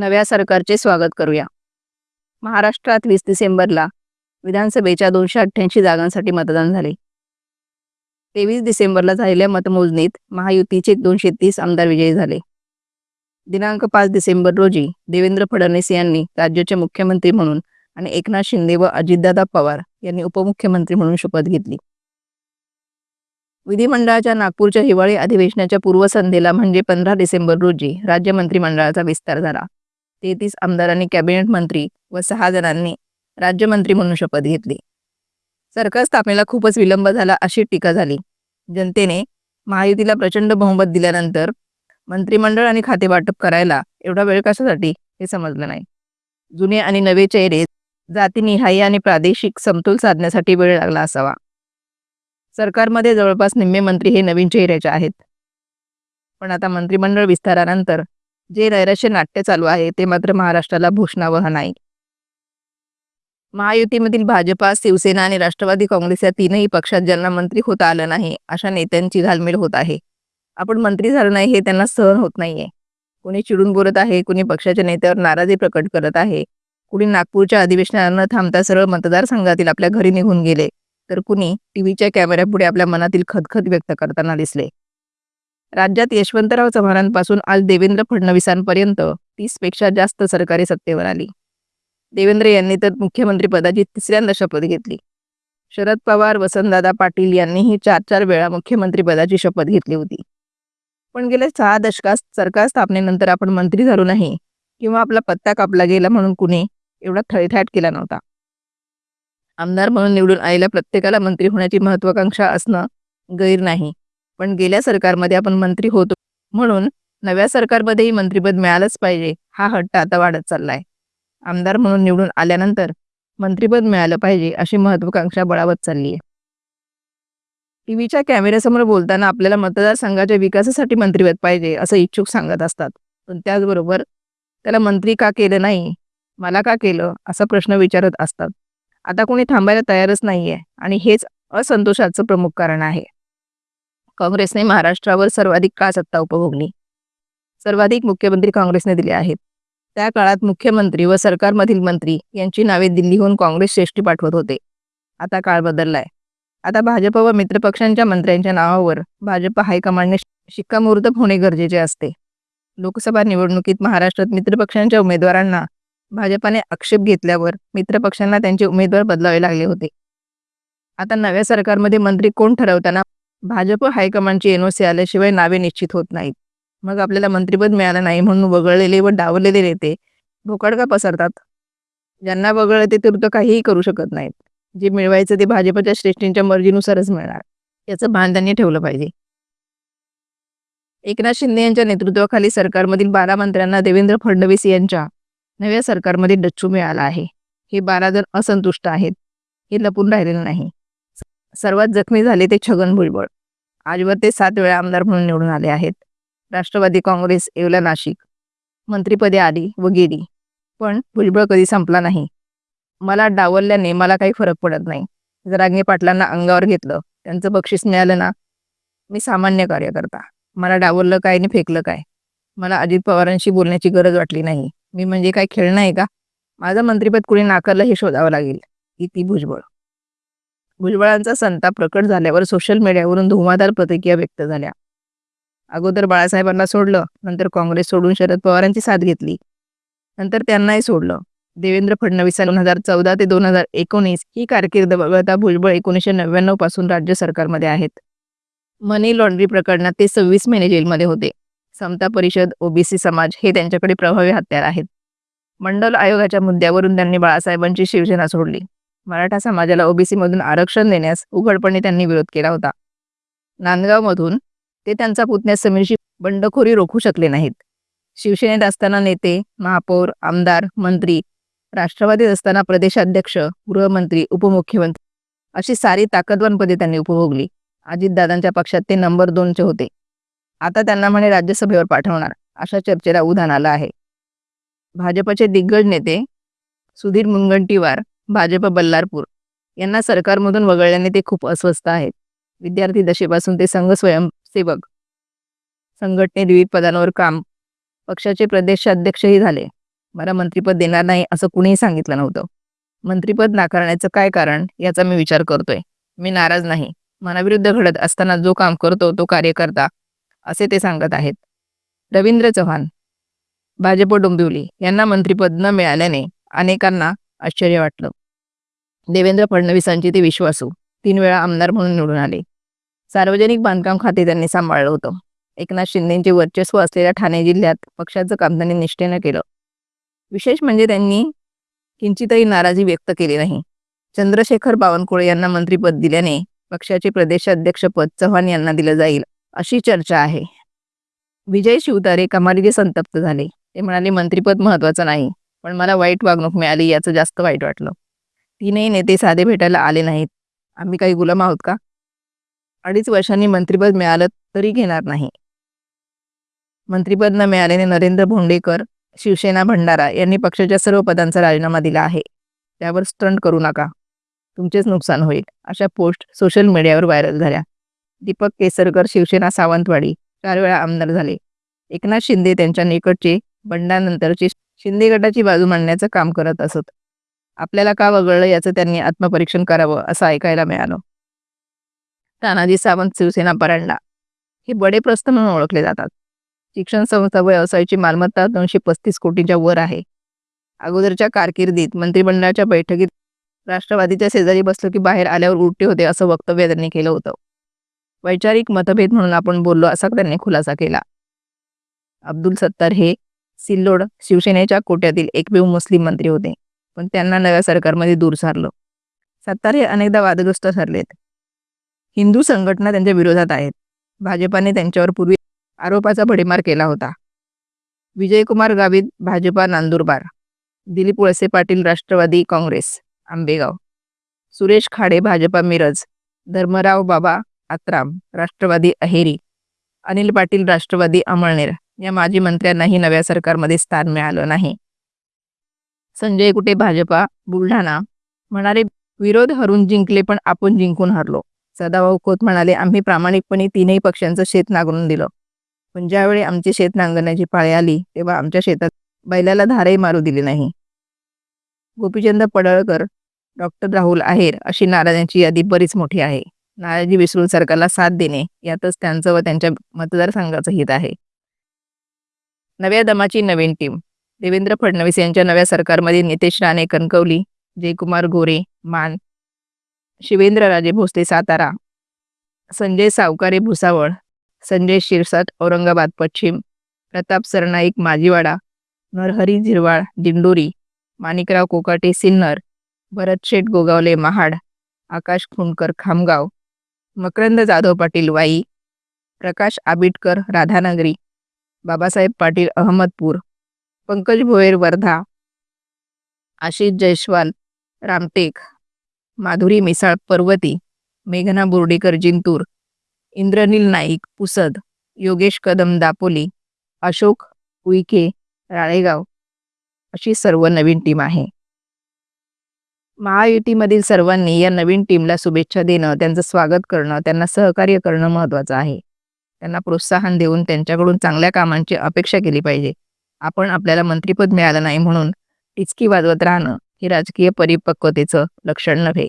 नव्या सरकारचे स्वागत करूया. महाराष्ट्रात वीस डिसेंबरला विधानसभेच्या दोनशे अठ्ठ्याऐंशी जागांसाठी मतदान झाले. तेवीस डिसेंबरला झालेल्या मतमोजणीत महायुतीचे दोनशे तीस आमदार विजयी झाले. दिनांक पाच डिसेंबर रोजी देवेंद्र फडणवीस यांनी राज्याचे मुख्यमंत्री म्हणून आणि एकनाथ शिंदे व अजितदादा पवार यांनी उपमुख्यमंत्री म्हणून शपथ घेतली. विधिमंडळाच्या नागपूरच्या हिवाळी अधिवेशनाच्या पूर्वसंध्येला म्हणजे पंधरा डिसेंबर रोजी राज्य मंत्रिमंडळाचा विस्तार झाला. तेहतीस आमदारांनी कॅबिनेट मंत्री व सहा जणांनी राज्यमंत्री म्हणून शपथ घेतली. सरकार स्थापनेला खूपच विलंब झाला अशी टीका झाली. जनतेने महायुतीला प्रचंड बहुमत दिल्यानंतर मंत्रिमंडळ आणि खाते वाटप करायला एवढा वेळ कशासाठी हे समजलं नाही. जुने आणि नवे चेहरे जातीनिहाय आणि प्रादेशिक समतोल साधण्यासाठी वेळ लागला असावा. सरकारमध्ये जवळपास निम्मे मंत्री हे नवीन चेहऱ्याचे आहेत. पण आता मंत्रिमंडळ विस्तारानंतर जे नैराश्य नाट्य चालू आहे ते मात्र महाराष्ट्राला भूषणावह नाही. महायुतीमधील भाजपा शिवसेना आणि राष्ट्रवादी काँग्रेस या तीनही पक्षात ज्यांना मंत्री होता आलं नाही अशा नेत्यांची घालमेल होत आहे. आपण मंत्री झालो नाही हे त्यांना सहन होत नाहीये. कुणी चिडून बोलत आहे कुणी पक्षाच्या नेत्यावर नाराजी प्रकट करत आहे. कुणी नागपूरच्या अधिवेशनाला न थांबता सरळ मतदारसंघातील आपल्या घरी निघून गेले तर कुणी टीव्हीच्या कॅमेऱ्यापुढे आपल्या मनातील खदखद व्यक्त करताना दिसले. राज्यात यशवंतराव चव्हाणांपासून आज देवेंद्र फडणवीसांपर्यंत तीसपेक्षा जास्त सरकारी सत्तेवर आली. देवेंद्र यांनी तर मुख्यमंत्रीपदाची तिसऱ्यांदा शपथ घेतली. शरद पवार वसंतदादा पाटील यांनीही चार चार वेळा मुख्यमंत्रीपदाची शपथ घेतली होती. पण गेल्या सहा दशकात सरकार स्थापनेनंतर आपण मंत्री झालो नाही किंवा आपला पत्ता कापला गेला म्हणून कुणी एवढा थळथाट केला नव्हता. आमदार म्हणून निवडून आलेल्या प्रत्येकाला मंत्री होण्याची महत्वाकांक्षा असणं गैर नाही. पण गेल्या सरकारमध्ये आपण मंत्री होतो. म्हणून नव्या सरकारमध्येही मंत्रीपद मिळालंच पाहिजे. हा हट्ट आता वाढत चाललाय. आमदार म्हणून निवडून आल्यानंतर मंत्रीपद मिळालं पाहिजे अशी महत्वाकांक्षा बळावत चालली आहे टीव्हीच्या कॅमेऱ्यासमोर बोलताना आपल्याला मतदारसंघाच्या विकासासाठी मंत्रीपद पाहिजे असं इच्छुक सांगत असतात. पण त्याचबरोबर त्याला मंत्री का केलं नाही? मला का केलं? असा प्रश्न विचारत असतात. आता कोणी थांबायला तयारच नाहीये आणि हेच असंतोषाचं प्रमुख कारण आहे. काँग्रेसने महाराष्ट्रावर सर्वाधिक काळ सत्ता उपभोगली? सर्वाधिक मुख्यमंत्री काँग्रेसने दिले आहेत. त्या काळात मुख्यमंत्री व सरकारमधील मंत्री यांची नावे दिल्लीहून काँग्रेस श्रेष्ठी पाठवत होते. आता काळ बदललाय. आता भाजप व मित्रपक्षांच्या मंत्र्यांच्या नावावर भाजप हायकमांडने शिक्कामोर्तब होणे गरजेचे असते. लोकसभा निवडणुकीत महाराष्ट्रात मित्रपक्षांच्या उमेदवारांना भाजपाने आक्षेप घेतल्यावर मित्रपक्षांना त्यांचे उमेदवार बदलावे लागले होते. आता नव्या सरकारमध्ये मंत्री कोण ठरवताना भाजप हायकमांडची एनओसी आल्याशिवाय नावे निश्चित होत नाहीत. मग आपल्याला मंत्रिपद मिळालं नाही म्हणून वगळलेले व डावलेले नेते भोकाड का पसरतात? ज्यांना वगळले ते तर काहीही करू शकत नाहीत. जे मिळवायचं ते भाजपच्या श्रेष्ठींच्या मर्जीनुसारच मिळणार. याचं भान त्यांनी ठेवलं पाहिजे. एकनाथ शिंदे यांच्या नेतृत्वाखाली सरकारमधील बारा मंत्र्यांना देवेंद्र फडणवीस यांच्या नव्या सरकारमध्ये डच्चू मिळाला आहे. हे बारा जण असंतुष्ट आहेत. हे लपून राहिलेलं नाही. सर्वात जखमी झाले ते छगन भुजबळ. आजवर ते सात वेळा आमदार म्हणून निवडून आले आहेत. राष्ट्रवादी काँग्रेस येवला नाशिक. मंत्रिपदे आली व गेली. पण भुजबळ कधी संपला नाही. मला डावलल्याने मला काही फरक पडत नाही. जरांगे पाटलांना अंगावर घेतलं त्यांचं बक्षीस मिळालं ना? मी सामान्य कार्यकर्ता. मला डावललं काय आणि फेकलं काय? मला अजित पवारांशी बोलण्याची गरज वाटली नाही. मी म्हणजे काय खेळणं आहे का? माझं मंत्रिपद कुणी नाकारलं हे शोधावं लागेल. इति ती भुजबळ. भुजबळांचा संताप प्रकट झाल्यावर सोशल मीडियावरून धुमाधार प्रतिक्रिया व्यक्त झाल्या. अगोदर बाळासाहेबांना सोडलं नंतर काँग्रेस सोडून शरद पवारांची साथ घेतली. नंतर त्यांनाही सोडलं. देवेंद्र फडणवीस दोन हजार चौदा ते दोन हजार एकोणीस ही कारकीर्द वगळता भुजबळ एकोणीसशे नव्याण्णवपासून राज्य सरकारमध्ये आहेत. मनी लॉन्ड्री प्रकरणात ते सव्वीस महिने जेलमध्ये होते. समता परिषद ओबीसी समाज हे त्यांच्याकडे प्रभावी हत्यार आहेत. मंडल आयोगाच्या मुद्द्यावरून त्यांनी बाळासाहेबांची शिवसेना सोडली. मराठा समाजाला ओबीसीमधून आरक्षण देण्यास उघडपणे त्यांनी विरोध केला होता. नांदगावमधून ते त्यांचा पुतण्या समीरशी बंडखोरी रोखू शकले नाहीत. शिवसेनेत असताना नेते महापौर आमदार मंत्री राष्ट्रवादीत असताना प्रदेशाध्यक्ष गृहमंत्री उपमुख्यमंत्री अशी सारी ताकदवान पदे त्यांनी उपभोगली. अजितदादांच्या पक्षात ते नंबर दोनचे होते. आता त्यांना म्हणे राज्यसभेवर पाठवणार अशा चर्चेला उधाण आलं आहे. भाजपचे दिग्गज नेते सुधीर मुनगंटीवार भाजप बल्लारपूर यांना सरकारमधून वगळल्याने ते खूप अस्वस्थ आहेत. विद्यार्थी दशेपासून ते संघ स्वयंसेवक संघटनेत विविध पदांवर काम पक्षाचे प्रदेशाध्यक्षही झाले. मला मंत्रिपद देणार नाही असं कुणीही सांगितलं नव्हतं. मंत्रिपद नाकारण्याचं काय कारण याचा मी विचार करतोय. मी नाराज नाही. मनाविरुद्ध घडत असताना जो काम करतो तो कार्यकर्ता असे ते सांगत आहेत. रवींद्र चव्हाण भाजप डोंबिवली यांना मंत्रिपद न मिळाल्याने अनेकांना आश्चर्य वाटलं. देवेंद्र फडणवीसांची ते विश्वासू तीन वेळा आमदार म्हणून निवडून आले. सार्वजनिक बांधकाम खाते त्यांनी सांभाळलं होतं. एकनाथ शिंदेचे वर्चस्व असलेल्या ठाणे जिल्ह्यात पक्षाचं काम त्यांनी निष्ठेनं केलं. विशेष म्हणजे त्यांनी किंचितही नाराजी व्यक्त केली नाही. चंद्रशेखर बावनकुळे यांना मंत्रीपद दिल्याने पक्षाचे प्रदेशाध्यक्षपद चव्हाण यांना दिलं जाईल अशी चर्चा आहे. विजय शिवतारे कमालीचे संतप्त झाले. ते म्हणाले मंत्रीपद महत्वाचं नाही पण मला वाईट वागणूक मिळाली याचं जास्त वाईट वाटलं. तीनही नेते साधे भेटायला आले नाहीत. आम्ही काही गुलाम आहोत का? अडीच वर्षांनी मंत्रिपद मिळालं तरी घेणार नाही. मंत्रिपद न मिळाल्याने नरेंद्र भोंडेकर शिवसेना भंडारा यांनी पक्षाच्या सर्व पदांचा राजीनामा दिला आहे. त्यावर स्टंट करू नका. तुमचेच नुकसान होईल. अशा पोस्ट सोशल मीडियावर व्हायरल झाल्या. दीपक केसरकर शिवसेना सावंतवाडी चार वेळा आमदार झाले. एकनाथ शिंदे त्यांच्या निकटचे बंडानंतरचे शिंदे गटाची बाजू मांडण्याचं काम करत असत. आपल्याला का वगळलं याचं त्यांनी आत्मपरीक्षण करावं असं ऐकायला मिळालं. तानाजी सावंत शिवसेना परांडा हे बडे प्रस्थ म्हणून ओळखले जातात. शिक्षण संस्था व्यवसायाची मालमत्ता दोनशे पस्तीस कोटींच्या वर आहे. अगोदरच्या कारकिर्दीत मंत्रिमंडळाच्या बैठकीत राष्ट्रवादीच्या शेजारी बसलो की बाहेर आल्यावर उलटे होते असं वक्तव्य त्यांनी केलं होतं. वैचारिक मतभेद म्हणून आपण बोललो असा त्यांनी खुलासा केला. अब्दुल सत्तार हे सिल्लोड शिवसेनेच्या कोट्यातील एकमेव मुस्लिम मंत्री होते. पण त्यांना नव्या सरकारमध्ये दूर सारलं. सत्तार हे अनेकदा वादग्रस्त ठरलेत. हिंदू संघटना त्यांच्या विरोधात आहेत. भाजपाने त्यांच्यावर पूर्वी आरोपाचा भडीमार केला होता. विजयकुमार गावित भाजपा नांदुरबार. दिलीप वळसे पाटील राष्ट्रवादी काँग्रेस. आंबेगाव. सुरेश खाडे भाजपा मिरज. धर्मराव बाबा आत्राम राष्ट्रवादी अहेरी. अनिल पाटील राष्ट्रवादी अमळनेर. या माजी मंत्र्यांनाही नव्या सरकारमध्ये स्थान मिळालं नाही. संजय कुटे भाजपा? बुलढाणा? म्हणाले विरोध हरून जिंकले पण आपण जिंकून हरलो. सदाभाऊ खोत म्हणाले आम्ही प्रामाणिकपणे तीनही पक्षांचं शेत नांगरून दिलं. पण ज्यावेळी आमची शेत नांगरण्याची पाळी आली तेव्हा आमच्या शेतात बैलाला धारही मारू दिली नाही. गोपीचंद पडळकर डॉक्टर राहुल आहेर अशी नाराजांची यादी बरीच मोठी आहे. नाराजी विसरून सरकारला साथ देणे यातच त्यांचं व त्यांच्या मतदारसंघाचं हित आहे. नव्या दमाची नवीन टीम. देवेंद्र फडणवीस यांच्या नव्या सरकारमध्ये नितेश राणे कणकवली जयकुमार गोरे मान शिवेंद्रराजे भोसले सातारा संजय सावकारे भुसावळ संजय शिरसाट औरंगाबाद पश्चिम प्रताप सरनाईक माजीवाडा नरहरी झिरवाळ दिंडोरी माणिकराव कोकाटे सिन्नर भरत शेठ गोगावले महाड आकाश खुंडकर खामगाव मकरंद जाधव पाटील वाई प्रकाश आबिटकर राधानगरी बाबासाहेब पाटील अहमदपूर पंकज भोयर वर्धा आशिष जयस्वाल रामटेक माधुरी मिसाळ पर्वती मेघना बोर्डीकर जिंतूर इंद्रनील नाईक पुसद योगेश कदम दापोली अशोक उईके राळेगाव अशी सर्व नवीन टीम आहे. महायुतीमधील सर्वांनी या नवीन टीमला शुभेच्छा देणं त्यांचं स्वागत करणं त्यांना सहकार्य करणं महत्त्वाचं आहे. त्यांना प्रोत्साहन देऊन त्यांच्याकडून चांगल्या कामांची अपेक्षा केली पाहिजे. आपण आपल्याला मंत्रिपद मिळालं नाही म्हणून टिचकी वाजवत राहणं हे राजकीय परिपक्वतेचं लक्षण नव्हे.